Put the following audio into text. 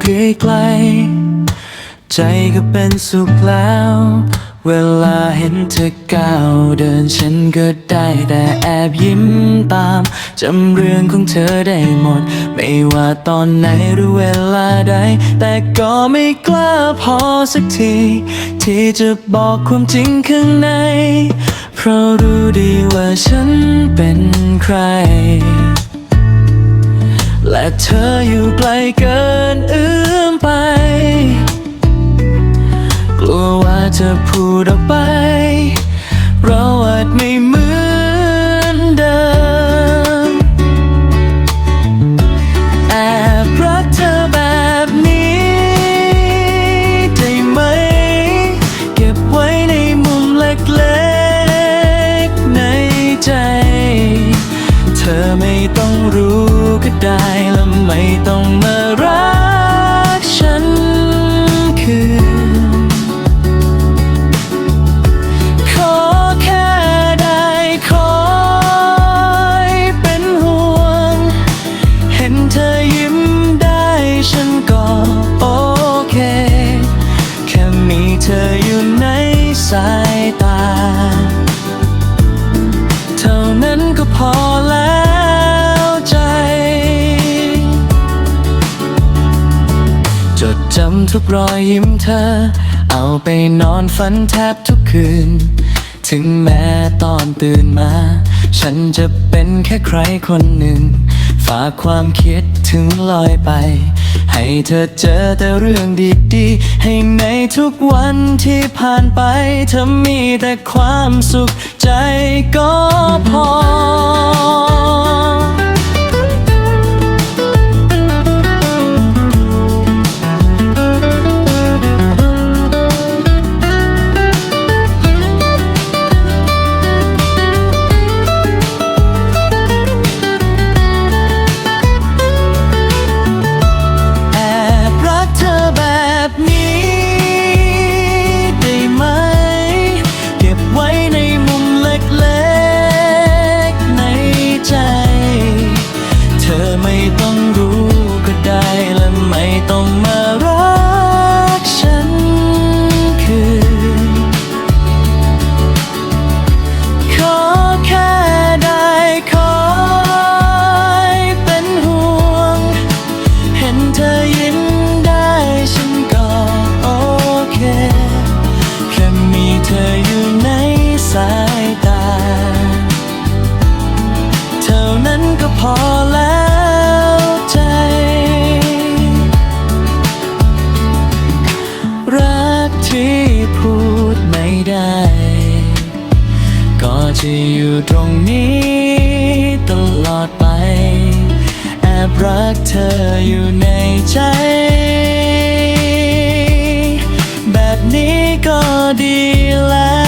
ไกลๆใจก็เป็นสุขแล้ว เวลาเห็นเธอก้าวเดินฉันก็ได้แต่แอบยิ้มตามจำเรื่องของเธอได้หมด ไม่ว่าตอนไหนหรือเวลาใด แต่ก็ไม่กล้าพอสักที ที่จะบอกความจริงข้างใน เพราะรู้ดีว่าฉันเป็นใคร และเธออยู่ไกลเกินเอื้อมไป กลัวว่าจะพูดออกไป เราอาจไม่เหมือนเดิม แอบรักเธอแบบนี้ได้ไหม เก็บไว้ในมุมเล็กๆในใจ เธอไม่ต้องรู้ ได้และไม่ต้องมารักฉันคืนขอแค่ได้คอยเป็นห่วง เห็นเธอยิ้มได้ฉันก็โอเค แค่มีเธออยู่ในสายตา เท่านั้นก็พอ จำทุกรอยยิ้มเธอ เอาไปนอนฝันแทบทุกคืน ถึงแม้ตอนตื่นมา ฉันจะเป็นแค่ใครคนหนึ่ง ฝากความคิดถึงลอยไป ให้เธอเจอแต่เรื่องดีๆ ให้ในทุกวันที่ผ่านไป เธอมีแต่ความสุขใจก็ จะอยู่ตรงนี้ตลอดไป แอบรักเธออยู่ในใจ แบบนี้ก็ดีแล้ว